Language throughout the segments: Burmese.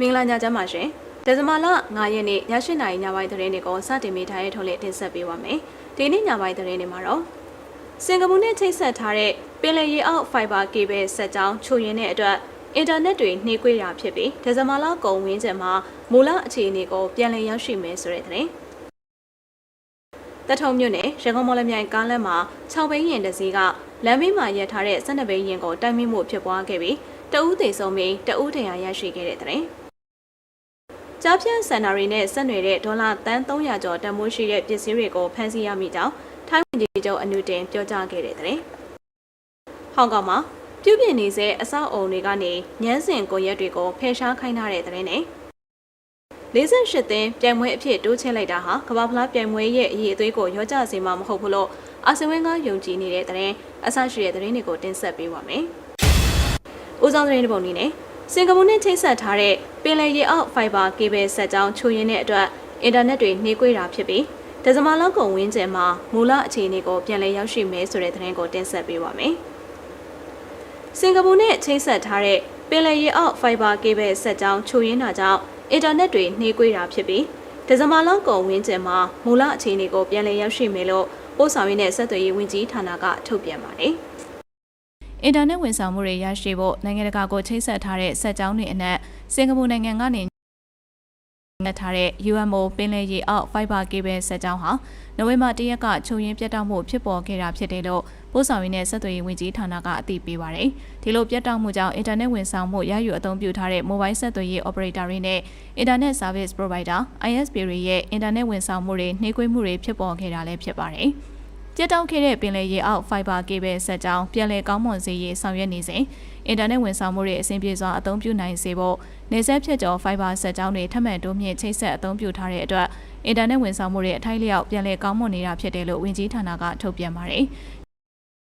မင်္ဂလာညချမ်းပါရှင်။ဒီဇင်ဘာလ9ရက်နေ့ည8:00နာရီညပိုင်းသတင်းတွေကိုစတင်မိထားတဲ့ထုတ်လင်းတင်ဆက်ပေးပါမယ်။ဒီနေ့ညပိုင်းသတင်းတွေမှာတော့စင်ကာပူနဲ့ချိတ်ဆက်ထားတဲ့ပင်လယ်ရေအောက်ဖိုင်ဘာကေဘယ်ဆက်ကြောင်းချို့ရင်းတဲ့အတွက်အင်တာနက်တွေနှေးကွေးတာဖြစ်ပြီးဒီဇင်ဘာလကုန်ဝန်းကျင်မှာမူလအခြေအနေကိုပြန်လည်ရောက်ရှိမယ်ဆိုတဲ့သတင်း။တထုံမြို့နယ်ရန်ကုန်မော်လမြိုင်ကားလမ်းမှာ6ဘိန်းရင်တစ်စီးကလမ်းမေးမှာရပ်ထားတဲ့12ဘိန်းရင်ကိုတိုက်မိမှုဖြစ်ပွားခဲ့ပြီး တအူးသေးဆုံးပြီးတအူးထင်ရရရှိခဲ့တဲ့သတင်း။ကြားဖြန့်စန်နာရီနဲ့ဆက်နွယ်တဲ့ဒေါ်လာတန်း300ကျော်တန်ဖိုးရှိတဲ့ပစ္စည်းတွေကိုဖမ်းဆီးရမိကြောင်းထိုင်းဝန်ကြီးချုပ်အနုတင်ပြောကြားခဲ့တဲ့သတင်း။ဟောင်ကောင်မှာပြုပြင်နေစေအဆောက်အုံတွေကနေညမ်းစင်ကိုရက်တွေကိုဖယ်ရှားခိုင်းထားတဲ့သတင်းနဲ့58သင်းပြိုင်ပွဲအဖြစ်တိုးချဲ့လိုက်တာဟာကမ္ဘာဖလားပြိုင်ပွဲရဲ့အရေးအသွေးကိုရောကြစေမှာမဟုတ်ဘူးလို့အာဆီယံကယုံကြည်နေတဲ့သတင်းအဆရှိတဲ့သတင်းတွေကိုတင်ဆက်ပေးပါမယ်။ ဦးဆောင်သတင်းတစ်ပုံนี้နဲ့စင်ကာပူနဲ့ချိတ်ဆက်ထားတဲ့ပင်လယ်ရေအောက်ဖိုင်ဘာကေဘယ်ဆက်ကြောင်းချိုရင်းတဲ့အတွက်အင်တာနက်တွေနှေးကွေးတာဖြစ်ပြီးဒဇမလောက်ကုန်ဝင်းကျင်မှာမူလအခြေအနေကိုပြန်လည်ရောက်ရှိမယ်ဆိုတဲ့သတင်းကိုတင်ဆက်ပေးပါမယ်။စင်ကာပူနဲ့ချိတ်ဆက်ထားတဲ့ပင်လယ်ရေအောက်ဖိုင်ဘာကေဘယ်ဆက်ကြောင်းချိုရင်းတာကြောင့်အင်တာနက်တွေနှေးကွေးတာဖြစ်ပြီးဒဇမလောက်ကုန်ဝင်းကျင်မှာမူလအခြေအနေကိုပြန်လည်ရောက်ရှိမယ်လို့ပို့ဆောင်ရေးနဲ့ဆက်သွယ်ရေးဝန်ကြီးဌာနကထုတ်ပြန်ပါတယ်။ အင်တာနက်ဝန်ဆောင်မှုတွေရရှိဖို့နိုင်ငံတကာကိုချိတ်ဆက်ထားတဲ့ဆက်ကြောင်းတွေအနက်စင်ကာပူနိုင်ငံကနေငတ်ထားတဲ့ UMO ပင်လယ်ရေအောက် Fiber Cable ဆက်ကြောင်းဟာနိုဝင်ဘာ၁ရက်ကချုပ်ရင်းပြတ်တောက်မှုဖြစ်ပေါ်ခဲ့တာဖြစ်တယ်လို့ပို့ဆောင်ရေးနဲ့ဆက်သွယ်ရေးဝန်ကြီးဌာနကအသိပေးပါတယ်။ဒီလိုပြတ်တောက်မှုကြောင့်အင်တာနက်ဝန်ဆောင်မှုရယူအသုံးပြုထားတဲ့ mobile ဆက်သွယ်ရေး operator တွေနဲ့ internet service provider ISP တွေရဲ့အင်တာနက်ဝန်ဆောင်မှုတွေနှေးကွေးမှုတွေဖြစ်ပေါ်ခဲ့တာလည်းဖြစ်ပါတယ်။ ပြတ်တောက်ခဲ့တဲ့ပင်လယ်ရေအောက် fiber cable ဆက်ကြောင်းပြန်လည်ကောင်းမွန်စေရေးဆောင်ရွက်နေစဉ်အင်တာနက်ဝန်ဆောင်မှုတွေအဆင်ပြေစွာအသုံးပြုနိုင်စေဖို့နေဆက်ဖြတ်ကျော် fiber ဆက်ကြောင်းတွေထပ်မံတိုးမြင့်ချိတ်ဆက်အသုံးပြုထားတဲ့အတွက်အင်တာနက်ဝန်ဆောင်မှုတွေအထိုက်လျောက်ပြန်လည်ကောင်းမွန်နေတာဖြစ်တယ်လို့ဝန်ကြီးဌာနကထုတ်ပြန်ပါတယ်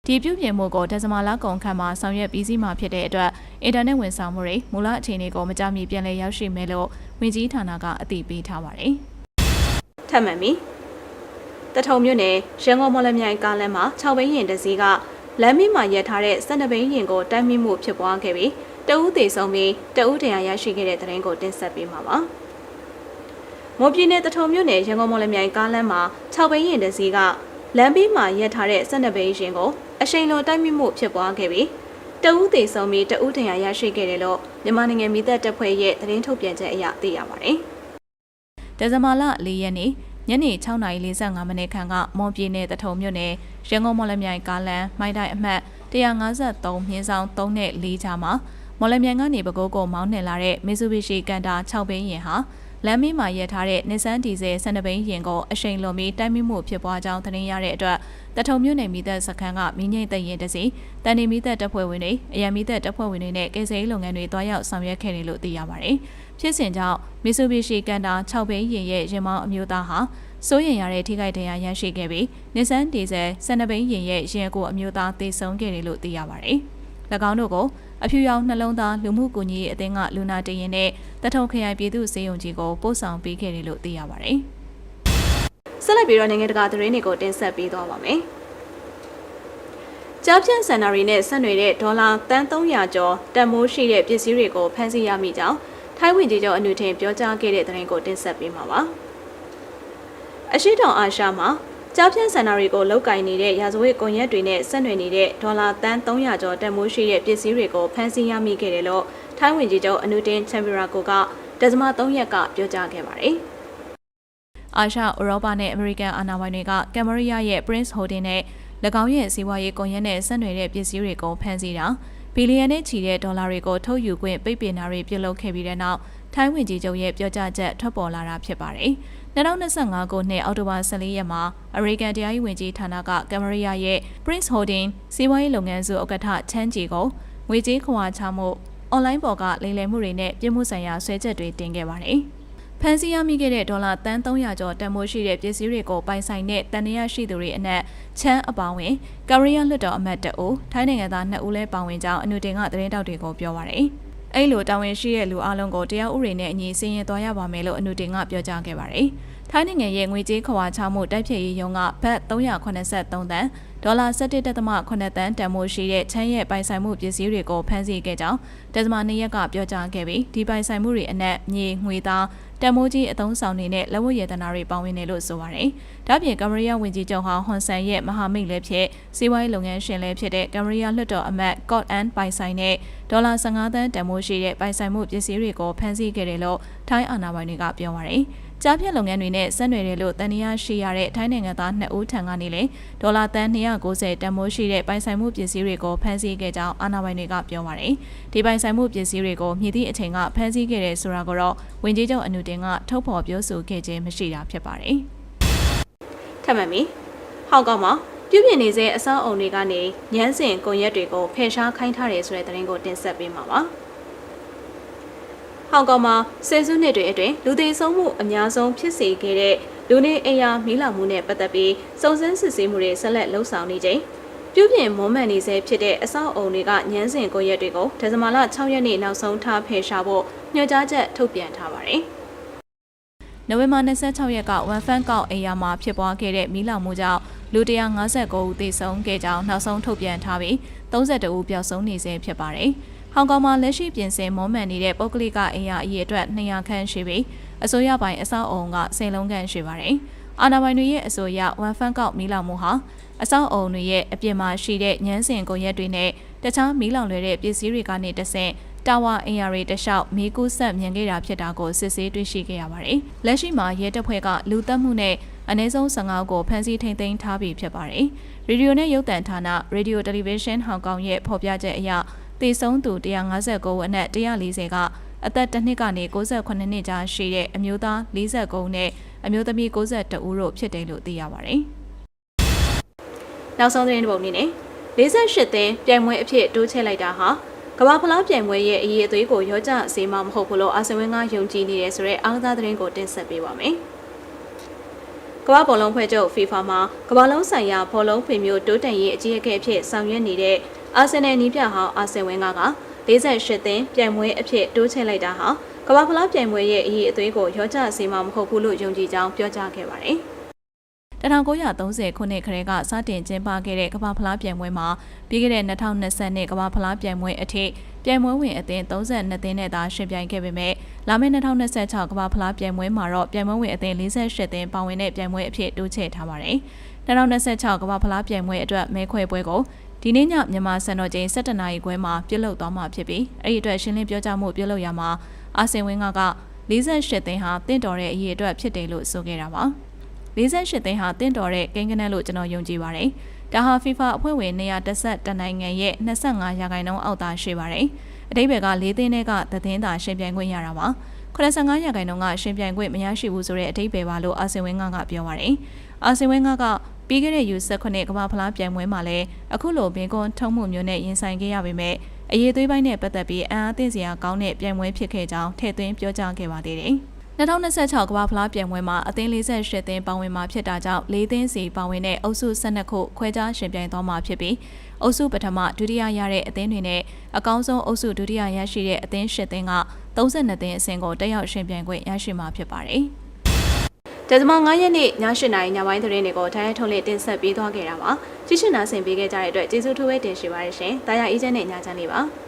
ဒီပြုပြင်မှုကိုဒဇမလာကုန်ခန့်မှာဆောင်ရွက်ပြီးစီးမှာဖြစ်တဲ့အတွက်အင်တာနက်ဝန်ဆောင်မှုတွေမူလအခြေအနေကိုမကြမီပြန်လည်ရောက်ရှိမယ်လို့ဝန်ကြီးဌာနကအသိပေးထားပါတယ်။ထပ်မံပြီး တထုံမြို့နယ်ရန်ကုန်မော်လမြိုင်ကားလမ်းမှာ6ဘိန်းရင်တစ်စီးကလမ်းမမှာရပ်ထားတဲ့12ဘိန်းရင်ကိုတိုက်မိမှုဖြစ်ပွားခဲ့ပြီးတအူးသေးဆုံးပြီးတအူးတရားရရှိခဲ့တဲ့တဲ့ရင်ကိုတင်ဆက်ပေးမှာပါ။မော်ပြည်နယ်တထုံမြို့နယ်ရန်ကုန်မော်လမြိုင်ကားလမ်းမှာ6ဘိန်းရင်တစ်စီးကလမ်းဘေးမှာရပ်ထားတဲ့12ဘိန်းရင်ကိုအရှိန်လိုတိုက်မိမှုဖြစ်ပွားခဲ့ပြီးတအူးသေးဆုံးပြီးတအူးတရားရရှိခဲ့တယ်လို့မြန်မာနိုင်ငံမိသက်တပ်ဖွဲ့ရဲ့သတင်းထုတ်ပြန်ချက်အရသိရပါတယ်။ဒဇမာလ၄ရက်နေ့ ညနေ6:45မိနစ်ခန့်ကမွန်ပြည်နယ်တထုံမြို့နယ်ရန်ကုန်မော်လမြိုင်ကားလမ်းမိုင်းတိုင်းအမှတ်153မြင်းဆောင်3နဲ့4ကြားမှာမော်လမြိုင်ကနေပဲခူးကိုမောင်းနှင်လာတဲ့ Mitsubishi ကန်တာ6ဘိန်းယာဉ်ဟာလမ်းမမှာရပ်ထားတဲ့ Nissan Diesel 12ဘိန်းယာဉ်ကိုအရှိန်လွန်ပြီးတိုက်မိမှုဖြစ်ပွားကြောင်းသတင်းရတဲ့အတွက်တထုံမြို့နယ်မိသက်စခန်းကမင်းငိမ့်တရင်တစီတန်နေမိသက်တပ်ဖွဲ့ဝင်တွေအရန်မိသက်တပ်ဖွဲ့ဝင်တွေနဲ့ကယ်ဆယ်ရေးလုပ်ငန်းတွေတွားရောက်ဆောင်ရွက်ခဲ့တယ်လို့သိရပါတယ်။ ဖြစ်စဉ်ကြောင့် Mitsubishi ကန်တာ6ဘိန်းယာဉ်ရဲ့ရင်မောင်းအမျိုးသားဟာစိုးရင်ရတဲ့ထိခိုက်ဒဏ်ရာရရှိခဲ့ပြီး Nissan Diesel 12ဘိန်းယာဉ်ရဲ့ရင်ကိုအမျိုးသားသေဆုံးခဲ့တယ်လို့သိရပါတယ်။၎င်းတို့ကိုအဖြူရောင်နှလုံးသားလူမှုကူညီရေးအသင်းကလူနာတရင်နဲ့တထုံခရိုင်ပြည်သူ့စေယုံကြီးကိုပို့ဆောင်ပေးခဲ့တယ်လို့သိရပါတယ်။ဆက်လက်ပြီးတော့နိုင်ငံတကာသတင်းတွေကိုတင်ဆက်ပေးသွားပါမယ်။ကြားဖြန့်စန်နာရီနဲ့ဆက်နွယ်တဲ့ဒေါ်လာတန်း300ကျော်တန်မိုးရှိတဲ့ပစ္စည်းတွေကိုဖမ်းဆီးရမိကြောင်း ထိုင်းဝင်ကြီးချုပ်အနုထင်ပြောကြားခဲ့တဲ့သတင်းကိုတင်ဆက်ပေးမှာပါ။အရှိတောင်အာရှမှာကြားဖြန့်စန္ဒာတွေကိုလောက်ကင်နေတဲ့ရာဇဝတ်ကွန်ရက်တွေနဲ့ဆက်နွယ်နေတဲ့ဒေါ်လာတန်း300ကျော်တန်မိုးရှိတဲ့ပစ္စည်းတွေကိုဖမ်းဆီးရမိခဲ့တယ်လို့ထိုင်းဝင်ကြီးချုပ်အနုတင်ချန်ပီရာကိုကဒဇမ3ရက်ကပြောကြားခဲ့ပါတယ်။အာရှဥရောပနဲ့အမေရိကန်အာဏာပိုင်တွေကကမ်မရီးယားရဲ့ Prince Holding နဲ့၎င်းရဲ့စီးပွားရေးကွန်ရက်နဲ့ဆက်နွယ်တဲ့ပစ္စည်းတွေကိုဖမ်းဆီးတာ ဘီလီယံနဲ့ချီတဲ့ဒေါ်လာတွေကိုထုတ်ယူခွင့်ပိတ်ပင်တာတွေပြုလုပ်ခဲ့ပြီးတဲ့နောက်ထိုင်းဝင်ကြီးချုပ်ရဲ့ပြောကြားချက်ထွက်ပေါ်လာတာဖြစ်ပါတယ်။2025ခုနှစ်အောက်တိုဘာ14ရက်မှာအမေရိကန်တရားရေးဝန်ကြီးဌာနကကမ်မရီယာရဲ့ Prince Holding စီးပွားရေးလုပ်ငန်းစုဥက္ကဋ္ဌချမ်းဂျီကိုငွေကြေးခွာချမှုအွန်လိုင်းပေါ်ကလိမ်လည်မှုတွေနဲ့ပြည်မှုဆိုင်ရာဆွဲချက်တွေတင်ခဲ့ပါတယ်။ ဖန်စီရမိခဲ့တဲ့ဒေါ်လာတန်း300ကျော်တန်ဖိုးရှိတဲ့ပစ္စည်းတွေကိုပိုင်ဆိုင်တဲ့တန်ရရရှိသူတွေအနက်ချမ်းအပေါင်းဝင်ကာရီးယားလွှတ်တော်အမတ်တအူထိုင်းနိုင်ငံသား2ဦးလဲပါဝင်ကြောင်းအနုတင်ကသတင်းတောက်တွေကိုပြောပါရယ်။အဲ့လိုတာဝန်ရှိတဲ့လူအလုံးကိုတရားဥပဒေနဲ့အညီစည်ရင်သွားရပါမယ်လို့အနုတင်ကပြောကြားခဲ့ပါတယ်။ထိုင်းနိုင်ငံရဲ့ငွေကြေးခွာချမှုတိုက်ဖြည့်ရေးရုံးကဘတ်383တန် ဒေါ်လာ17.8တန်တန်မိုးရှိတဲ့ချမ်းရဲ့ပိုင်ဆိုင်မှုပစ္စည်းတွေကိုဖမ်းဆီးခဲ့ကြောင်းတဇမနှစ်ရက်ကပြောကြားခဲ့ပြီးဒီပိုင်ဆိုင်မှုတွေအနက်မြေငွေသားတန်မိုးကြီးအသုံးဆောင်နေတဲ့လက်ဝတ်ရတနာတွေပါဝင်တယ်လို့ဆိုပါတယ်။ဒါ့အပြင်ကမရီးယားဝန်ကြီးချုပ်ဟောင်းဟွန်ဆန်ရဲ့မဟာမိတ်လည်းဖြစ်စီးပွားရေးလုပ်ငန်းရှင်လည်းဖြစ်တဲ့ကမရီးယားလွှတ်တော်အမတ်ကော့အန်ပိုင်ဆိုင်တဲ့ဒေါ်လာ15သန်းတန်မိုးရှိတဲ့ပိုင်ဆိုင်မှုပစ္စည်းတွေကိုဖမ်းဆီးခဲ့တယ်လို့ထိုင်းအာဏာပိုင်တွေကပြောပါတယ်။ ကြားဖြတ်လုပ်ငန်းတွေနဲ့ဆက်နွယ်တယ်လို့တန်တရားရှိရတဲ့ထိုင်းနိုင်ငံသား2ဦးထံကနေလေဒေါ်လာတန်290တန်မိုးရှိတဲ့ပိုင်ဆိုင်မှုပစ္စည်းတွေကိုဖမ်းဆီးခဲ့ကြောင်းအာဏာပိုင်တွေကပြောပါတယ်။ဒီပိုင်ဆိုင်မှုပစ္စည်းတွေကိုမြည်သည့်အချိန်ကဖမ်းဆီးခဲ့တဲ့ဆိုတာကိုတော့ဝန်ကြီးချုပ်အနုတင်ကထုတ်ဖော်ပြောဆိုခဲ့ခြင်းမရှိတာဖြစ်ပါတယ်။ထပ်မံပြီးဟောင်ကောင်မှာပြုပြင်နေစေအဆောက်အုံတွေကနေညမ်းစင်ကွန်ရက်တွေကိုဖယ်ရှားခိုင်းထားတယ်ဆိုတဲ့သတင်းကိုတင်ဆက်ပေးမှာပါ။ဟော င်ကောင်မှာဆယ်စုနှစ်တွေအတွင်းလူသေဆုံးမှုအများဆုံးဖြစ်စေခဲ့တဲ့လူနေအိမ်ယာမီးလောင်မှုနဲ့ပတ်သက်ပြီးစုံစမ်းစစ်ဆေးမှုတွေဆက်လက်လှုပ်ဆောင်နေချိန်ပြုပြင်မွမ်းမံနေစေဖြစ်တဲ့အဆောက်အုံတွေကညမ်းစင်ကွန်ရက်တွေကိုဒဇမလ6ရက်နေ့နောက်ဆုံးထားဖယ်ရှားဖို့ညွှန်ကြားချက်ထုတ်ပြန်ထားပါတယ်။နိုဝင်ဘာ26ရက်ကဝန်ဖန်ကောက်အိမ်ယာမှာဖြစ်ပွားခဲ့တဲ့မီးလောင်မှုကြောင့်လူ159ဦးသေဆုံးခဲ့ကြောင်းနောက်ဆုံးထုတ်ပြန်ထားပြီး32ဦးပျောက်ဆုံးနေဆဲဖြစ်ပါတယ်။ ဟောင်ကောင်မှာလက်ရှိပြင်ဆင်မောမှန်နေတဲ့ပုဂ္ဂလိကအိမ်ယာအရေအတွက်200ခန့်ရှိပြီးအစိုးရပိုင်အဆောက်အုံက10လုံးခန့်ရှိပါတယ်။အာဏာပိုင်တွေရဲ့အဆိုအရဝန်ဖန်ကောက်မီးလောင်မှုဟာအဆောက်အုံတွေရဲ့အပြင်မှာရှိတဲ့ညမ်းစင်ကုန်ရက်တွေနဲ့တခြားမီးလောင်လွယ်တဲ့ပစ္စည်းတွေကနေတဆင့်တာဝါအင်ယာရီတလျှောက်မီးကူးဆက်မြင်ခဲ့တာဖြစ်တာကိုစစ်ဆေးတွေ့ရှိခဲ့ရပါတယ်။လက်ရှိမှာရဲတပ်ဖွဲ့ကလူသက်မှုနဲ့အနည်းဆုံး15ကိုဖမ်းဆီးထိန်းသိမ်းထားပြီးဖြစ်ပါတယ်။ရေဒီယိုနဲ့ရုပ်သံဌာန Radio Television Hong Kong ရဲ့ဖော်ပြချက်အရ သေဆုံးသူ159ဦးအနက်140ကအသက်တစ်နှစ်ကနေ68နှစ်ကြားရှိတဲ့အမျိုးသား49ဦးနဲ့အမျိုးသမီး62ဦးတို့ဖြစ်တယ်လို့သိရပါတယ်။နောက်ဆုံးသတင်းတစ်ပုဒ်အနေနဲ့48သင်းပြိုင်ပွဲအဖြစ်တိုးချဲ့လိုက်တာဟာကမ္ဘာဖလားပြိုင်ပွဲရဲ့အရေးအသွေးကိုရောကြစေမှာမဟုတ်ဘူးလို့အာဆင်ဝင်းကယုံကြည်နေတယ်ဆိုတဲ့အားကစားသတင်းကိုတင်ဆက်ပေးပါမယ်။ကမ္ဘာဘောလုံးဖွဲ့ချုပ် FIFA မှာကမ္ဘာလုံးဆိုင်ရာဘောလုံးဖွံ့ဖြိုးတိုးတက်ရေးအကြီးအကဲအဖြစ်ဆောင်ရွက်နေတဲ့ အာဆင်နယ်နီးပြဟောင်းအာဆင်ဝင်းက48သင်းပြိုင်ပွဲအဖြစ်တိုးချဲ့လိုက်တာဟာကမ္ဘာဖလားပြိုင်ပွဲရဲ့အရေးအသွေးကိုရောကြစေမှာမဟုတ်ဘူးလို့ယုံကြည်ကြောင်းပြောကြားခဲ့ပါတယ်။1930ခုနှစ်ခရဲကစတင်ကျင်းပခဲ့တဲ့ကမ္ဘာဖလားပြိုင်ပွဲမှာပြီးခဲ့တဲ့2020နှစ်ကမ္ဘာဖလားပြိုင်ပွဲအထိပြိုင်ပွဲဝင်အသင်း32သင်းနဲ့သာရှင်ပြိုင်ခဲ့ပေမဲ့လာမယ့်2026ကမ္ဘာဖလားပြိုင်ပွဲမှာတော့ပြိုင်ပွဲဝင်အသင်း48သင်းပါဝင်တဲ့ပြိုင်ပွဲအဖြစ်တိုးချဲ့ထားပါတယ်။2026ကမ္ဘာဖလားပြိုင်ပွဲအတွက်မဲခွဲပွဲကို ဒီနေ့ညမြန်မာစံတော်ချိန်7:00နာရီခွဲမှာပြုလုပ်သွားမှာဖြစ်ပြီးအဲ့ဒီအတွက်ရှင်းလင်းပြောကြားမှုပြုလုပ်ရမှာအာဆင်ဝင်းက48သင်းဟာတင့်တော်တဲ့အရေးအတွက်ဖြစ်တယ်လို့ဆိုခဲ့တာပါ။48သိန်းဟာတင့်တော်တဲ့ကိန်းဂဏန်းလို့ကျွန်တော်ယုံကြည်ပါတယ်။ဒါဟာ FIFA အဖွဲ့ဝင်131နိုင်ငံရဲ့25ရာခိုင်နှုန်းအောက်သာရှိပါတယ်။အတိပ္ပယ်က၄သိန်းနဲ့ကသတင်းသာရှင်ပြိုင်ခွင့်ရတာပါ။85ရာခိုင်နှုန်းကရှင်ပြိုင်ခွင့်မရရှိဘူးဆိုတဲ့အတိပ္ပယ်ပါလို့အာဆင်ဝင်းကပြောပါတယ်။အာဆင်ဝင်းက ပြီးခဲ့တဲ့ U19 ကမ္ဘာဖလားပြိုင်ပွဲမှာလည်းအခုလိုဘင်ကွန်ထုံးမှုမျိုးနဲ့ရင်ဆိုင်ခဲ့ရပေမဲ့အရေးသွေးပိုင်းနဲ့ပတ်သက်ပြီးအံအားသင့်စရာကောင်းတဲ့ပြိုင်ပွဲဖြစ်ခဲ့ကြောင်းထည့်သွင်းပြောကြားခဲ့ပါသေးတယ်။2026ကမ္ဘာဖလားပြိုင်ပွဲမှာအသင်း48သင်းပါဝင်မှာဖြစ်တာကြောင့်၄သင်းစီပါဝင်တဲ့အုပ်စု12ခုခွဲခြားရှင်ပြိုင်သွားမှာဖြစ်ပြီးအုပ်စုပထမဒုတိယရတဲ့အသင်းတွေနဲ့အကောင်းဆုံးအုပ်စုဒုတိယရရှိတဲ့အသင်း10သင်းက32သင်းအဆင့်ကိုတက်ရောက်ရှင်ပြိုင်ခွင့်ရရှိမှာဖြစ်ပါတယ်။ ဒဇမ9ရက်နေ့ည8:00နာရီညပိုင်းသတင်းတွေကိုထိုင်းထုံးလေးတင်ဆက်ပေးသွားခဲ့တာပါကြည့်ရှုနာဆင်ပေးခဲ့ကြတဲ့အတွက်ကျေးဇူးထူးပဲတင်ရှိပါတယ်ရှင်။တာယာအေးချမ်းနဲ့ညချမ်းလေးပါ။